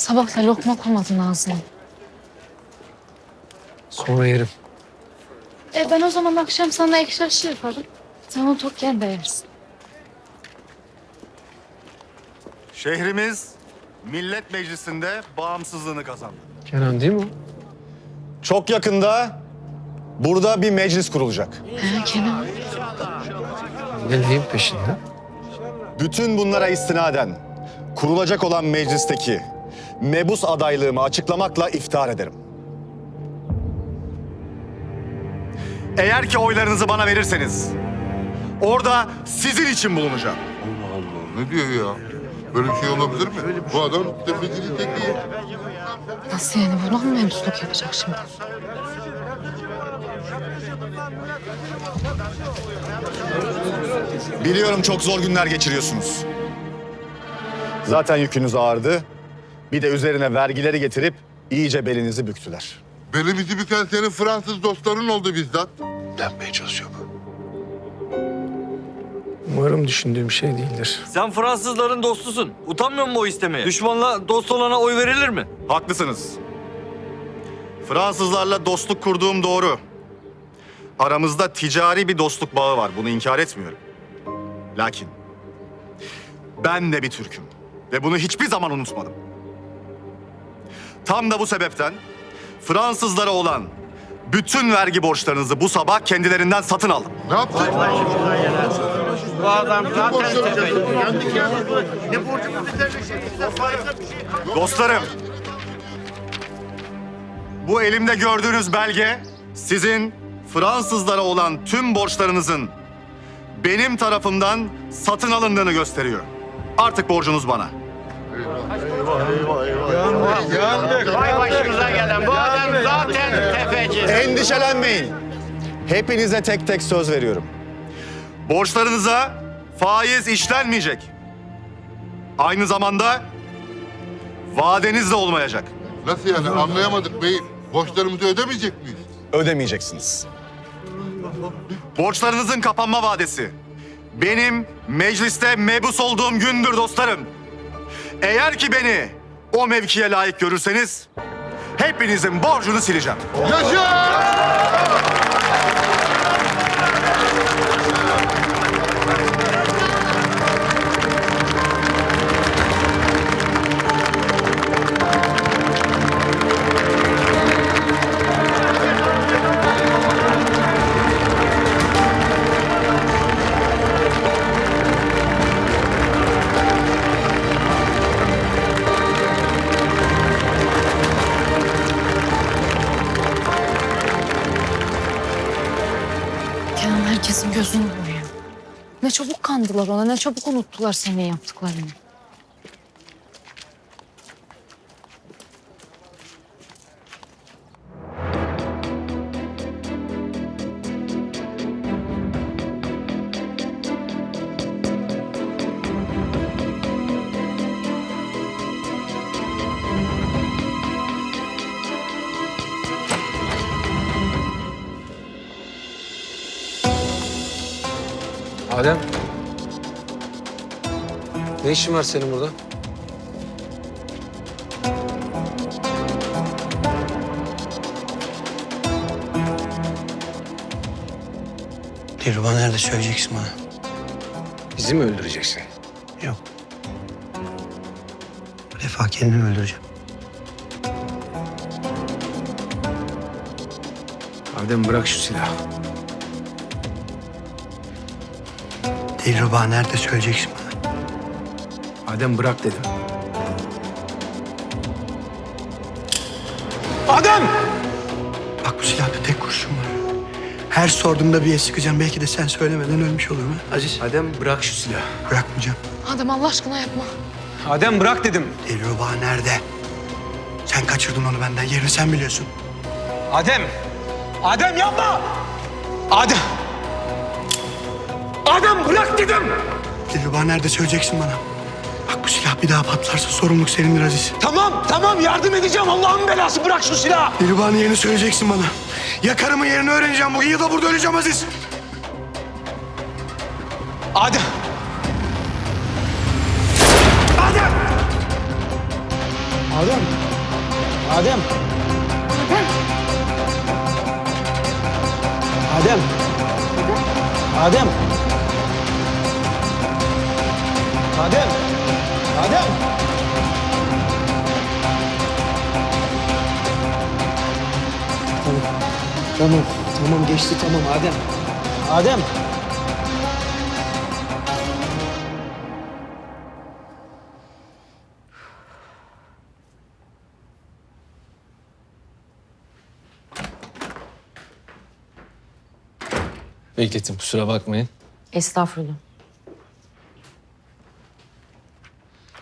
Sabah da lokma koymadın ağzına. Sonra yerim. E ben o zaman akşam sana ekşi aşı yaparım. Sen onu tokken de yersin. Şehrimiz Millet Meclisi'nde bağımsızlığını kazandı. Kenan değil mi o? Çok yakında burada bir meclis kurulacak. He Kenan. Ne neyin peşinde? Bütün bunlara istinaden kurulacak olan meclisteki mebus adaylığımı açıklamakla iftihar ederim. Eğer ki oylarınızı bana verirseniz orada sizin için bulunacağım. Allah Allah ne diyor ya? Böyle bir şey olabilir mi? Bu adam tepecinin teki. Nasıl yani buna mı memusluk yapacak şimdi? Biliyorum çok zor günler geçiriyorsunuz. Zaten yükünüz ağırdı. Bir de üzerine vergileri getirip iyice belinizi büktüler. Belimizi büken senin Fransız dostların oldu bizzat. Denmeye çalışıyor bu. Umarım düşündüğüm şey değildir. Sen Fransızların dostusun. Utanmıyor musun o istemeye? Düşmanla dost olana oy verilir mi? Haklısınız. Fransızlarla dostluk kurduğum doğru. Aramızda ticari bir dostluk bağı var. Bunu inkar etmiyorum. Lakin ben de bir Türk'üm. Ve bunu hiçbir zaman unutmadım. Tam da bu sebepten Fransızlara olan bütün vergi borçlarınızı bu sabah kendilerinden satın aldım. Ne yaptın? Bu adam zaten Borçları tepeci. ödedin. Dostlarım, bu elimde gördüğünüz belge sizin Fransızlara olan tüm borçlarınızın benim tarafımdan satın alındığını gösteriyor. Artık borcunuz bana. Vay başımıza gelen bu adam zaten tefeci. Endişelenmeyin. Hepinize tek tek söz veriyorum. Borçlarınıza faiz işlenmeyecek. Aynı zamanda vadeniz de olmayacak. Nasıl yani anlayamadık beyim. Borçlarımızı ödemeyecek miyiz? ödemeyeceksiniz. Borçlarınızın kapanma vadesi benim mecliste mebus olduğum gündür dostlarım. Eğer ki beni o mevkiye layık görürseniz hepinizin borcunu sileceğim. Yaşa! Gözünü boyuyor. Ne çabuk kandılar ona, ne çabuk unuttular senin yaptıklarını. Adem. Ne işin var senin burada? Dilruba nerede söyleyeceksin bana? Bizi mi öldüreceksin? Yok. Bu defa kendimi öldüreceğim. Adem bırak şu silahı. Dilruba nerede söyleyeceksin bana? Adem bırak dedim. Adem! Bak bu silahta tek kurşun var. Her sorduğumda bir yere sıkacağım. Belki de sen söylemeden ölmüş olurum ha Aziz. Adem bırak şu silahı. Bırakmayacağım. Adem Allah aşkına yapma. Adem bırak dedim. Dilruba nerede? Sen kaçırdın onu benden. Yerini sen biliyorsun. Adem! Adem yapma! Adem! Adem bırak dedim! Dilruba nerede söyleyeceksin bana? Bak bu silah bir daha patlarsa sorumluluk senindir Aziz. Tamam tamam yardım edeceğim Allah'ın belası bırak şu silahı. Dilruba'nın yerini söyleyeceksin bana. Ya karımın yerini öğreneceğim bugün ya da burada öleceğim Aziz. Adem! Adem! Adem. Adem. Adem. Adem. Adem. Adem. Tamam. Tamam. Tamam geçti tamam Adem. Adem. Beklettim kusura bakmayın. Estağfurullah.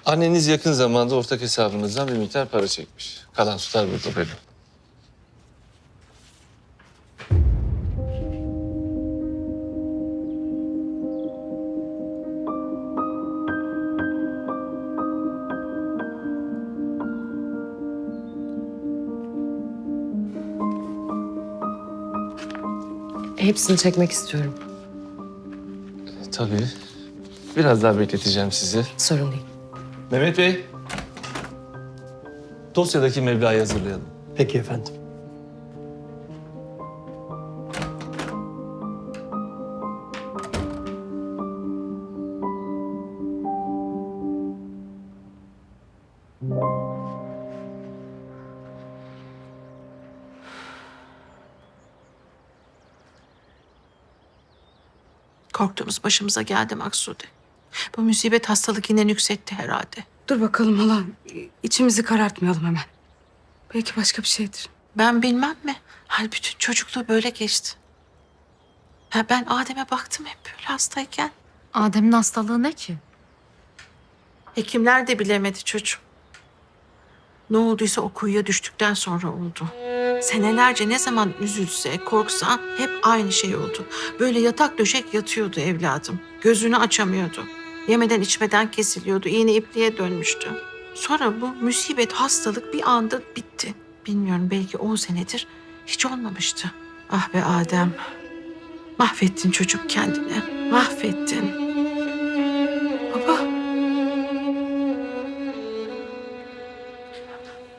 Anneniz yakın zamanda ortak hesabınızdan bir miktar para çekmiş. Kalan tutar burada benim. Hepsini çekmek istiyorum. Tabii. Biraz daha bekleteceğim sizi. Sorun değil. Mehmet Bey. Dosyadaki meblağı hazırlayalım. Peki efendim. Korktuğumuz başımıza geldi Maksude. Bu musibet hastalık yine nüksetti herhalde. Dur bakalım hala. İçimizi karartmayalım hemen. Belki başka bir şeydir. Ben bilmem mi? Hal bütün çocukluğu böyle geçti. Ha, ben Adem'e baktım hep böyle hastayken. Adem'in hastalığı ne ki? Hekimler de bilemedi çocuğum. Ne olduysa o kuyuya düştükten sonra oldu. Senelerce ne zaman üzülse, korksa hep aynı şey oldu. Böyle yatak döşek yatıyordu evladım. Gözünü açamıyordu. Yemeden içmeden kesiliyordu. İğne ipliğe dönmüştü. Sonra bu musibet hastalık bir anda bitti. Bilmiyorum belki on senedir hiç olmamıştı. Ah be Adem. Mahvettin çocuk kendini. Mahvettin. Baba.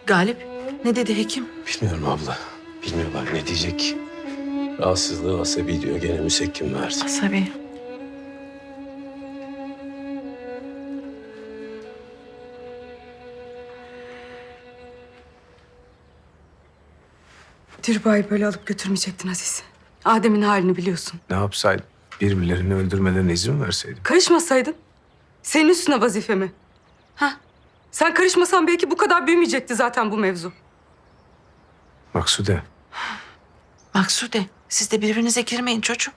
Galip ne dedi hekim? Bilmiyorum abla. Bilmiyorlar ne diyecek. Rahatsızlığı asabi diyor. Gene müsekkim verdi. Asabi. Dirba'yı böyle alıp götürmeyecektin Aziz. Adem'in halini biliyorsun. Ne yapsaydım? Birbirlerini öldürmelerine izin verseydim. Karışmasaydın. Senin üstüne vazife mi? Ha? Sen karışmasan belki bu kadar büyümeyecekti zaten bu mevzu. Maksude. Maksude siz de birbirinize girmeyin çocuğum.